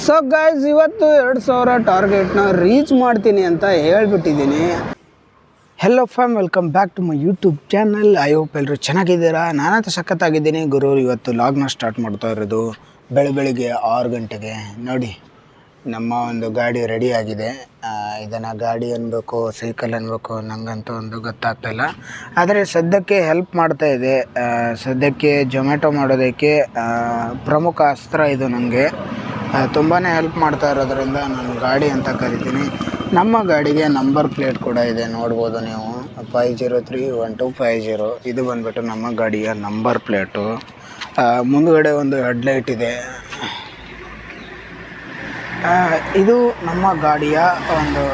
So guys ಇವತ್ತು ಎರಡು ಸಾವಿರ ಟಾರ್ಗೆಟ್ನ ರೀಚ್ ಮಾಡ್ತೀನಿ ಅಂತ ಹೇಳ್ಬಿಟ್ಟಿದ್ದೀನಿ. Hello fam welcome back to my YouTube channel I hope ಎಲ್ಲರೂ ಚೆನ್ನಾಗಿದ್ದೀರಾ? ನಾನಂತ ಸಖತ್ತಾಗಿದ್ದೀನಿ. ಗುರು ಇವತ್ತು ಲಾಗ್ನ ಸ್ಟಾರ್ಟ್ ಮಾಡ್ತಾ ಇರೋದು. ಬೆಳ ಬೆಳಿಗ್ಗೆ ಆರು ಗಂಟೆಗೆ. ನೋಡಿ, ನಮ್ಮ ಒಂದು ಗಾಡಿ ರೆಡಿ ಆಗಿದೆ. ಇದನ್ನು ಗಾಡಿ ಅನ್ಬೇಕು ಸೈಕಲ್ ಅನ್ಬೇಕು ನನಗಂತೂ ಒಂದು ಗೊತ್ತಾಗ್ತಾಯಿಲ್ಲ ಆದರೆ ಸದ್ಯಕ್ಕೆ ಹೆಲ್ಪ್ ಮಾಡ್ತಾ ಇದೆ. ಸದ್ಯಕ್ಕೆ ಜೊಮ್ಯಾಟೊ ಮಾಡೋದಕ್ಕೆ ಪ್ರಮುಖ ಅಸ್ತ್ರ ಇದು ನನಗೆ ತುಂಬಾ ಹೆಲ್ಪ್ ಮಾಡ್ತಾ ಇರೋದ್ರಿಂದ ನಾನು ಗಾಡಿ ಅಂತ ಕರಿತೀನಿ. ನಮ್ಮ ಗಾಡಿಗೆ ನಂಬರ್ ಪ್ಲೇಟ್ ಕೂಡ ಇದೆ, ನೋಡ್ಬೋದು ನೀವು. Five zero three one two five zero ಇದು ಬಂದ್ಬಿಟ್ಟು ನಮ್ಮ ಗಾಡಿಯ ನಂಬರ್ ಪ್ಲೇಟು ಮುಂದುಗಡೆ ಒಂದು ಹೆಡ್ಲೈಟ್ ಇದೆ. ಇದು ನಮ್ಮ ಗಾಡಿಯ ಒಂದು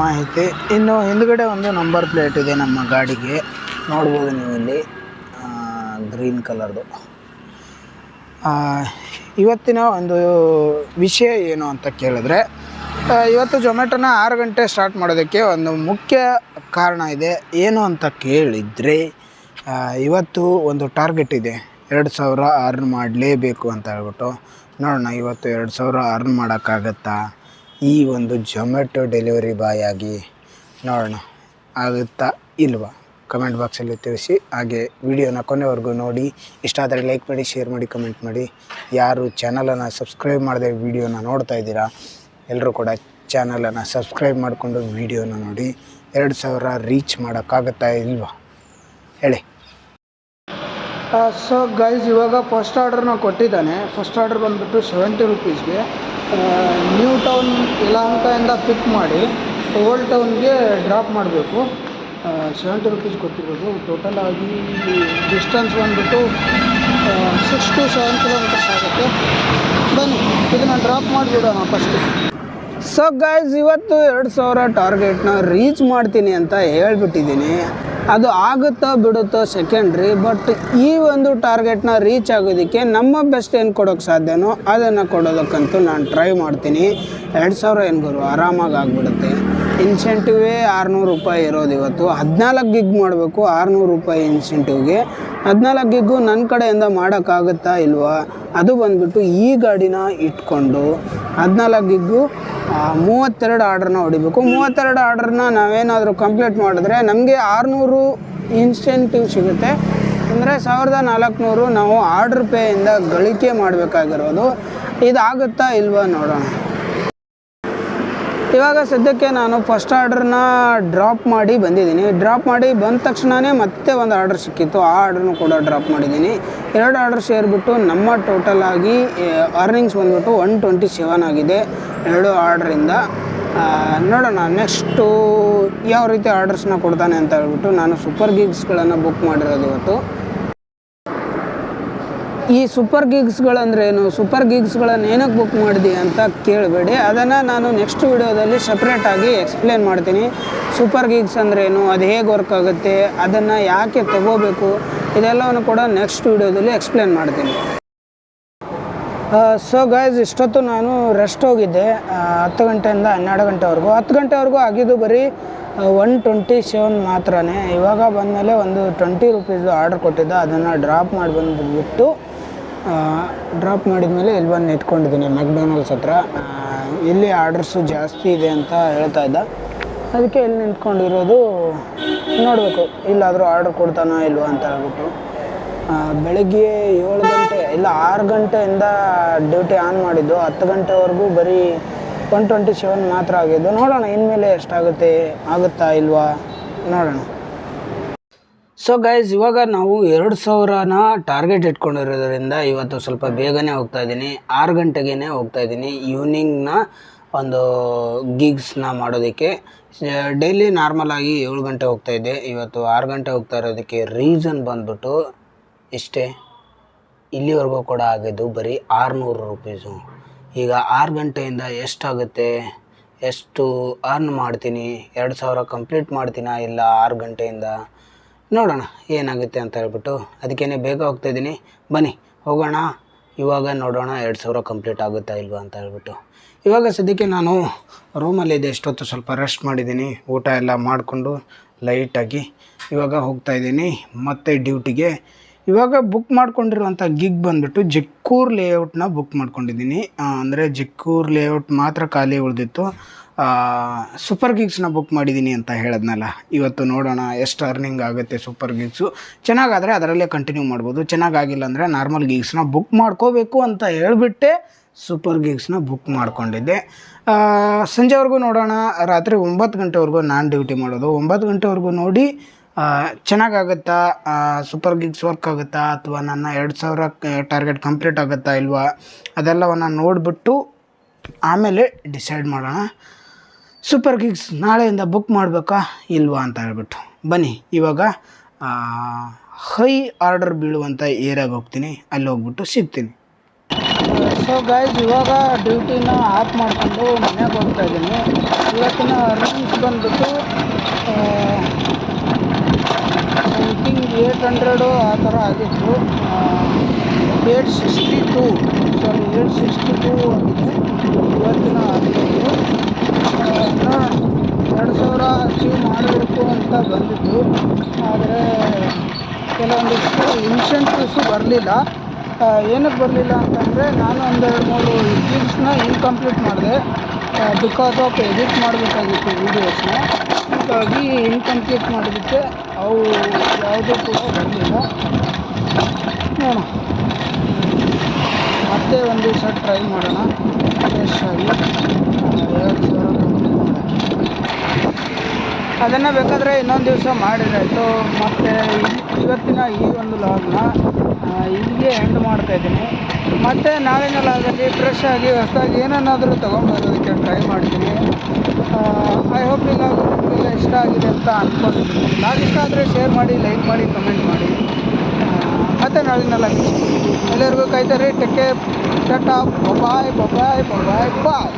ಮಾಹಿತಿ. ಇನ್ನು ಹಿಂದುಗಡೆ ಒಂದು ನಂಬರ್ ಪ್ಲೇಟ್ ಇದೆ ನಮ್ಮ ಗಾಡಿಗೆ. ನೋಡ್ಬೋದು ನೀವು ಇಲ್ಲಿ. ಗ್ರೀನ್ ಕಲರ್ದು ಇವತ್ತಿನ ಒಂದು ವಿಷಯ ಏನು ಅಂತ ಕೇಳಿದ್ರೆ ಇವತ್ತು ಜೊಮ್ಯಾಟೊನ ಆರು ಗಂಟೆ ಸ್ಟಾರ್ಟ್ ಮಾಡೋದಕ್ಕೆ ಒಂದು ಮುಖ್ಯ ಕಾರಣ ಇದೆ. ಏನು ಅಂತ ಕೇಳಿದರೆ ಇವತ್ತು ಒಂದು ಟಾರ್ಗೆಟ್ ಇದೆ. ಎರಡು ಸಾವಿರ ಅರ್ನ್ ಮಾಡಲೇಬೇಕು ಅಂತ ಹೇಳ್ಬಿಟ್ಟು. ನೋಡೋಣ, ಇವತ್ತು ಎರಡು ಸಾವಿರ ಅರ್ನ್ ಮಾಡೋಕ್ಕಾಗತ್ತಾ? ಈ ಒಂದು ಜೊಮ್ಯಾಟೊ ಡೆಲಿವರಿ ಬಾಯ್ ಆಗಿ ನೋಡೋಣ, ಆಗುತ್ತಾ ಇಲ್ವಾ? ಕಮೆಂಟ್ ಬಾಕ್ಸಲ್ಲಿ ತಿಳಿಸಿ. ಹಾಗೆ ವಿಡಿಯೋನ ಕೊನೆವರೆಗೂ ನೋಡಿ. ಇಷ್ಟ ಆದರೆ ಲೈಕ್ ಮಾಡಿ, ಶೇರ್ ಮಾಡಿ, ಕಮೆಂಟ್ ಮಾಡಿ. ಯಾರು ಚಾನಲನ್ನು ಸಬ್ಸ್ಕ್ರೈಬ್ ಮಾಡದೆ ವಿಡಿಯೋನ ನೋಡ್ತಾ ಇದ್ದೀರಾ ಎಲ್ಲರೂ ಕೂಡ ಚಾನಲನ್ನು ಸಬ್ಸ್ಕ್ರೈಬ್ ಮಾಡಿಕೊಂಡು ವಿಡಿಯೋನ ನೋಡಿ. ಎರಡು ಸಾವಿರ ರೀಚ್ ಮಾಡೋಕ್ಕಾಗತ್ತಾ ಇಲ್ವಾ? ಹೇಳಿ. ಸೊ ಗೈಸ್ ಇವಾಗ ಫಸ್ಟ್ ಆರ್ಡರ್ನ ಕೊಟ್ಟಿದ್ದಾನೆ. ಫಸ್ಟ್ ಆರ್ಡರ್ ಬಂದುಬಿಟ್ಟು ಸೆವೆಂಟಿ ರುಪೀಸ್ಗೆ ನ್ಯೂ ಟೌನ್ ಯಲಹಂಕದಿಂದ ಪಿಕ್ ಮಾಡಿ. ಓಲ್ಡ್ ಟೌನ್ಗೆ ಡ್ರಾಪ್ ಮಾಡಬೇಕು. ಸೆವೆಂಟಿ ರುಪೀಸ್ ಕೊಟ್ಟಿರೋದು. ಟೋಟಲ್ ಆಗಿ ಡಿಸ್ಟೆನ್ಸ್ ಬಂದುಬಿಟ್ಟು ಸಿಕ್ಸ್ ಟು ಸೆವೆನ್ ಕಿಲೋಮೀಟರ್ಸ್ ಆಗುತ್ತೆ. ಬನ್ನಿ, ಇದನ್ನು ಡ್ರಾಪ್ ಮಾಡಿಬಿಡೋಣ ಫಸ್ಟು ಸೊ ಗೈಸ್ ಇವತ್ತು ಎರಡು ಸಾವಿರ ಟಾರ್ಗೆಟ್ನ ರೀಚ್ ಮಾಡ್ತೀನಿ ಅಂತ ಹೇಳ್ಬಿಟ್ಟಿದ್ದೀನಿ. ಅದು ಆಗುತ್ತೋ ಬಿಡುತ್ತೋ ಸೆಕೆಂಡ್ರಿ ಬಟ್ ಈ ಒಂದು ಟಾರ್ಗೆಟ್ನ ರೀಚ್ ಆಗೋದಕ್ಕೆ ನಮ್ಮ ಬೆಸ್ಟ್ ಏನು ಕೊಡೋಕ್ಕೆ ಸಾಧ್ಯನೋ ಅದನ್ನು ಕೊಡೋದಕ್ಕಂತೂ ನಾನು ಟ್ರೈ ಮಾಡ್ತೀನಿ. ಎರಡು ಸಾವಿರ ಏನು ಗುರು? ಆರಾಮಾಗಿ ಆಗಿಬಿಡುತ್ತೆ. ಇನ್ಸೆಂಟಿವೇ ಆರುನೂರು ರೂಪಾಯಿ ಇರೋದು ಇವತ್ತು. ಹದಿನಾಲ್ಕು ಗಿಗ್ ಮಾಡಬೇಕು, ಆರುನೂರು ರೂಪಾಯಿ ಇನ್ಸೆಂಟಿವ್ಗೆ. ಹದಿನಾಲ್ಕು ಗಿಗ್ಗು ನನ್ನ ಕಡೆಯಿಂದ ಮಾಡೋಕ್ಕಾಗುತ್ತಾ ಇಲ್ವಾ? ಅದು ಬಂದುಬಿಟ್ಟು ಈ ಗಾಡಿನ ಇಟ್ಕೊಂಡು ಹದಿನಾಲ್ಕು ಗಿಗ್ಗು ಮೂವತ್ತೆರಡು ಆರ್ಡ್ರನ್ನ ಹೊಡಿಬೇಕು. ಮೂವತ್ತೆರಡು ಆರ್ಡ್ರನ್ನ ನಾವೇನಾದರೂ ಕಂಪ್ಲೀಟ್ ಮಾಡಿದ್ರೆ ನಮಗೆ ಆರುನೂರು ಇನ್ಸೆಂಟಿವ್ ಸಿಗುತ್ತೆ. ಅಂದರೆ ಸಾವಿರದ ನಾಲ್ಕುನೂರು ನಾವು ಆರ್ಡ್ರ್ ಪೇಯಿಂದ ಗಳಿಕೆ ಮಾಡಬೇಕಾಗಿರೋದು. ಇದಾಗುತ್ತಾ ಇಲ್ವಾ ನೋಡೋಣ. ಇವಾಗ ಸದ್ಯಕ್ಕೆ ನಾನು ಫಸ್ಟ್ ಆರ್ಡ್ರನ್ನ ಡ್ರಾಪ್ ಮಾಡಿ ಬಂದಿದ್ದೀನಿ. ಡ್ರಾಪ್ ಮಾಡಿ ಬಂದ ತಕ್ಷಣವೇ ಮತ್ತೆ ಒಂದು ಆರ್ಡರ್ ಸಿಕ್ಕಿತ್ತು. ಆ ಆರ್ಡ್ರನ್ನು ಕೂಡ ಡ್ರಾಪ್ ಮಾಡಿದ್ದೀನಿ. ಎರಡು ಆರ್ಡರ್ ಸೇರಿಬಿಟ್ಟು ನಮ್ಮ ಟೋಟಲ್ ಆಗಿ ಅರ್ನಿಂಗ್ಸ್ ಬಂದ್ಬಿಟ್ಟು ಒನ್ ಟ್ವೆಂಟಿ ಸೆವೆನ್ ಆಗಿದೆ. ಎರಡು ಆರ್ಡ್ರಿಂದ ನೋಡೋಣ ನೆಕ್ಸ್ಟು ಯಾವ ರೀತಿ ಆರ್ಡರ್ಸ್ನ ಕೊಡ್ತಾನೆ ಅಂತ ಹೇಳ್ಬಿಟ್ಟು ನಾನು ಸೂಪರ್ ಗಿಗ್ಸ್ಗಳನ್ನು ಬುಕ್ ಮಾಡಿರೋದು ಇವತ್ತು. ಈ ಸೂಪರ್ ಗಿಗ್ಸ್ಗಳಂದ್ರೆ ಏನು ಸೂಪರ್ ಗಿಗ್ಸ್ಗಳನ್ನು ಏನಕ್ಕೆ ಬುಕ್ ಮಾಡಿದೆ ಅಂತ ಕೇಳಬೇಡಿ. ಅದನ್ನು ನಾನು ನೆಕ್ಸ್ಟ್ ವಿಡಿಯೋದಲ್ಲಿ ಸಪ್ರೇಟಾಗಿ ಎಕ್ಸ್ಪ್ಲೇನ್ ಮಾಡ್ತೀನಿ. ಸೂಪರ್ ಗಿಗ್ಸ್ ಅಂದ್ರೇನು? ಅದು ಹೇಗೆ ವರ್ಕ್ ಆಗುತ್ತೆ? ಅದನ್ನು ಯಾಕೆ ತಗೋಬೇಕು? ಇದೆಲ್ಲವನ್ನು ಕೂಡ ನೆಕ್ಸ್ಟ್ ವಿಡಿಯೋದಲ್ಲಿ ಎಕ್ಸ್ಪ್ಲೇನ್ ಮಾಡ್ತೀನಿ. ಸೊ ಗಾಯ್ಸ್ ಇಷ್ಟೊತ್ತು ನಾನು ರೆಸ್ಟ್ ಹೋಗಿದ್ದೆ. ಹತ್ತು ಗಂಟೆಯಿಂದ ಹನ್ನೆರಡು ಗಂಟೆವರೆಗೂ. ಹತ್ತು ಗಂಟೆವರೆಗೂ ಆಗಿದ್ದು ಬರೀ ಒನ್ ಟ್ವೆಂಟಿ ಸೆವೆನ್ ಮಾತ್ರನೇ. ಇವಾಗ ಬಂದಮೇಲೆ ಒಂದು ಟ್ವೆಂಟಿ ರುಪೀಸ್ದು ಆರ್ಡರ್ ಕೊಟ್ಟಿದ್ದೆ. ಅದನ್ನು ಡ್ರಾಪ್ ಮಾಡಿ ಬಂದುಬಿಟ್ಟು ಡ್ರಾಪ್ ಮಾಡಿದ್ಮೇಲೆ ಇಲ್ಲಿ ಬಂದು ನಿಂತ್ಕೊಂಡಿದ್ದೀನಿ ಮೆಕ್ಡೊನಾಲ್ಡ್ಸ್ ಹತ್ರ. ಇಲ್ಲಿ ಆರ್ಡರ್ಸು ಜಾಸ್ತಿ ಇದೆ ಅಂತ ಹೇಳ್ತಾ ಇದ್ದ. ಅದಕ್ಕೆ ಇಲ್ಲಿ ನಿಂತ್ಕೊಂಡಿರೋದು ನೋಡಬೇಕು. ಇಲ್ಲಾದರೂ ಆರ್ಡರ್ ಕೊಡ್ತಾನೋ ಇಲ್ವೋ ಅಂತ ಹೇಳ್ಬಿಟ್ಟು. ಬೆಳಗ್ಗೆ ಏಳು ಗಂಟೆ, ಇಲ್ಲ ಆರು ಗಂಟೆಯಿಂದ ಡ್ಯೂಟಿ ಆನ್ ಮಾಡಿದ್ದು. ಹತ್ತು ಗಂಟೆವರೆಗೂ ಬರೀ ಒನ್ ಟ್ವೆಂಟಿ ಸೆವೆನ್ ಮಾತ್ರ ಆಗಿದ್ದು. ನೋಡೋಣ, ಇನ್ಮೇಲೆ ಎಷ್ಟಾಗುತ್ತೆ, ಆಗುತ್ತಾ ಇಲ್ವಾ? ನೋಡೋಣ. ಸೊ ಗೈಸ್ ಇವಾಗ ನಾವು ಎರಡು ಸಾವಿರನ ಟಾರ್ಗೆಟ್ ಇಟ್ಕೊಂಡಿರೋದ್ರಿಂದ ಇವತ್ತು ಸ್ವಲ್ಪ ಬೇಗನೆ ಹೋಗ್ತಾ ಇದ್ದೀನಿ. ಆರು ಗಂಟೆಗೇ ಹೋಗ್ತಾ ಇದ್ದೀನಿ. ಈವ್ನಿಂಗ್ನ ಒಂದು ಗಿಗ್ಸ್ನ ಮಾಡೋದಕ್ಕೆ. ಡೈಲಿ ನಾರ್ಮಲ್ ಆಗಿ ಏಳು ಗಂಟೆ ಹೋಗ್ತಾ ಇದ್ದೆ. ಇವತ್ತು ಆರು ಗಂಟೆ ಹೋಗ್ತಾ ಇರೋದಕ್ಕೆ ರೀಸನ್ ಬಂದ್ಬಿಟ್ಟು ಇಷ್ಟೇ. ಇಲ್ಲಿವರೆಗೂ ಕೂಡ ಆಗಿದ್ದು ಬರೀ ಆರುನೂರು ರುಪೀಸು ಈಗ ಆರು ಗಂಟೆಯಿಂದ ಎಷ್ಟಾಗುತ್ತೆ ಎಷ್ಟು ಅರ್ನ್ ಮಾಡ್ತೀನಿ? ಎರಡು ಸಾವಿರ ಕಂಪ್ಲೀಟ್ ಮಾಡ್ತೀನಾ ಇಲ್ಲ ಆರು ಗಂಟೆಯಿಂದ? ನೋಡೋಣ ಏನಾಗುತ್ತೆ ಅಂತ ಹೇಳ್ಬಿಟ್ಟು. ಅದಕ್ಕೇನೆ ಬೇಗ ಹೋಗ್ತಾಯಿದ್ದೀನಿ ಬನ್ನಿ, ಹೋಗೋಣ. ಇವಾಗ ನೋಡೋಣ ಎರಡು ಸಾವಿರ ಕಂಪ್ಲೀಟ್ ಆಗುತ್ತಾ ಇಲ್ವಾ ಅಂತ ಹೇಳ್ಬಿಟ್ಟು. ಇವಾಗ ಸದ್ಯಕ್ಕೆ ನಾನು ರೂಮಲ್ಲಿದ್ದೆ ಎಷ್ಟೊತ್ತು ಸ್ವಲ್ಪ ರೆಸ್ಟ್ ಮಾಡಿದ್ದೀನಿ. ಊಟ ಎಲ್ಲ ಮಾಡಿಕೊಂಡು ಲೈಟಾಗಿ ಇವಾಗ ಹೋಗ್ತಾ ಇದ್ದೀನಿ. ಮತ್ತೆ ಡ್ಯೂಟಿಗೆ. ಇವಾಗ ಬುಕ್ ಮಾಡ್ಕೊಂಡಿರುವಂಥ ಗಿಗ್ ಬಂದುಬಿಟ್ಟು ಜಿಕ್ಕೂರ್ ಲೇಔಟ್ನ ಬುಕ್ ಮಾಡ್ಕೊಂಡಿದ್ದೀನಿ. ಅಂದರೆ ಜಿಕ್ಕೂರ್ ಲೇಔಟ್ ಮಾತ್ರ ಖಾಲಿ ಉಳಿದಿತ್ತು. ಸೂಪರ್ ಗಿಗ್ಸ್ನ ಬುಕ್ ಮಾಡಿದ್ದೀನಿ ಅಂತ ಹೇಳಿದ್ನಲ್ಲ. ಇವತ್ತು ನೋಡೋಣ ಎಷ್ಟು ಅರ್ನಿಂಗ್ ಆಗುತ್ತೆ ಸೂಪರ್ ಗಿಗ್ಸು ಚೆನ್ನಾಗಾದರೆ ಅದರಲ್ಲೇ ಕಂಟಿನ್ಯೂ ಮಾಡ್ಬೋದು. ಚೆನ್ನಾಗಾಗಿಲ್ಲ ಅಂದರೆ ನಾರ್ಮಲ್ ಗಿಗ್ಸ್ನ ಬುಕ್ ಮಾಡ್ಕೋಬೇಕು ಅಂತ ಹೇಳಿಬಿಟ್ಟೆ ಸೂಪರ್ ಗಿಗ್ಸ್ನ ಬುಕ್ ಮಾಡ್ಕೊಂಡಿದ್ದೆ. ಸಂಜೆವರೆಗೂ ನೋಡೋಣ. ರಾತ್ರಿ ಒಂಬತ್ತು ಗಂಟೆವರೆಗೂ ನಾನು ಡ್ಯೂಟಿ ಮಾಡೋದು. ಒಂಬತ್ತು ಗಂಟೆವರೆಗೂ ನೋಡಿ ಚೆನ್ನಾಗಾಗುತ್ತಾ? ಸೂಪರ್ ಗಿಗ್ಸ್ ವರ್ಕ್ ಆಗುತ್ತಾ? ಅಥವಾ ನನ್ನ ಎರಡು ಸಾವಿರ ಟಾರ್ಗೆಟ್ ಕಂಪ್ಲೀಟ್ ಆಗುತ್ತಾ ಇಲ್ವಾ? ಅದೆಲ್ಲವನ್ನು ನೋಡಿಬಿಟ್ಟು ಆಮೇಲೆ ಡಿಸೈಡ್ ಮಾಡೋಣ. ಸೂಪರ್ ಕಿಕ್ಸ್ ನಾಳೆಯಿಂದ ಬುಕ್ ಮಾಡಬೇಕಾ? ಇಲ್ವಾ ಅಂತ ಹೇಳ್ಬಿಟ್ಟು. ಬನ್ನಿ, ಇವಾಗ ಹೈ ಆರ್ಡರ್ ಬೀಳುವಂಥ ಏರಿಯಾಗೆ ಹೋಗ್ತೀನಿ. ಅಲ್ಲಿ ಹೋಗ್ಬಿಟ್ಟು ಸಿಗ್ತೀನಿ. ಸೊ ಗೈಸ್ ಇವಾಗ ಡ್ಯೂಟಿನ ಆಫ್ ಮಾಡಿಕೊಂಡು ಮನೆಗೆ ಹೋಗ್ತಾ ಇದ್ದೀನಿ. ಇವತ್ತಿನ ಅರ್ನಿಂಗ್ಸ್ ಬಂದ್ಬಿಟ್ಟು ಸಮಥಿಂಗ್ ಏಯ್ಟ್ ಹಂಡ್ರೆಡು ಆ ಥರ ಆಗಿತ್ತು. Eight sixty two sorry eight sixty two ಆಗಿದೆ ಇವತ್ತಿನ ಅರ್ನಿಂಗು ನೋಡೋಣ ಎರಡು ಸಾವಿರ ಅಚೀವ್ ಮಾಡಬೇಕು ಅಂತ ಬಂದಿದ್ದು. ಆದರೆ ಕೆಲವೊಂದಿಷ್ಟು ಇನ್ಸೆಂಟಿವ್ಸು ಬರಲಿಲ್ಲ. ಏನಕ್ಕೆ ಬರಲಿಲ್ಲ ಅಂತಂದರೆ ನಾನು ಒಂದೆರಡು ಮೂರು ಗಿಗ್ಸ್ನ ಇನ್ಕಂಪ್ಲೀಟ್ ಮಾಡಿದೆ. ಬಿಕಾಸ್ ಆಫ್ ಎಡಿಟ್ ಮಾಡಬೇಕಾಗಿತ್ತು ವೀಡಿಯೋಸ್ನ ಹಾಗಾಗಿ ಇನ್ಕಂಪ್ಲೀಟ್ ಮಾಡೋದಕ್ಕೆ ಅವು ಯಾವುದೂ ಕೂಡ ಬರಲಿಲ್ಲ. ನೋಡೋಣ. ಮತ್ತೆ ಒಂದು ದಿವಸ ಟ್ರೈ ಮಾಡೋಣ. ಫ್ರೆಶ್ ಆಗಿ ಎರಡು ಸಾವಿರ ಕಂಪ್ಲೀಟ್ ಮಾಡೋಣ ಅದನ್ನು ಬೇಕಾದರೆ ಇನ್ನೊಂದು ದಿವಸ ಮಾಡಿರಾಯ್ತು ಮತ್ತು ಇವತ್ತಿನ ಈ ಒಂದು ಲಾಗ್ನ ಇಲ್ಲಿಗೆ ಎಂಡ್ ಮಾಡ್ತಾ ಇದ್ದೀನಿ. ಮತ್ತು ನಾಳಿನ ಲಾಗಲ್ಲಿ ಫ್ರೆಶ್ ಆಗಿ ಹೊಸದಾಗಿ ಏನನ್ನಾದರೂ ತೊಗೊಂಬರೋದಕ್ಕೆ ಟ್ರೈ ಮಾಡ್ತೀನಿ. ಐ ಹೋಪ್ ಈ ಲಾಗ್ ನಿಮಗೆಲ್ಲ ಇಷ್ಟ ಆಗಿದೆ ಅಂತ ಅಂದ್ಕೊಂಡಿದ್ದೀನಿ ಲಾಗ್ ಇಷ್ಟ ಆದರೆ ಶೇರ್ ಮಾಡಿ ಲೈಕ್ ಮಾಡಿ ಕಮೆಂಟ್ ಮಾಡಿ. ಮತ್ತು ನಾಳಿನ ಲಾಗ್ ಎಲ್ಲರಿಗೂ ಕಾಯ್ತಾರೆ ಟೆಕ್ಕೆ ಟಾಟಾ ಬಾಯ್ ಬಾಯ್ ಬಾಯ್ ಬಾಯ್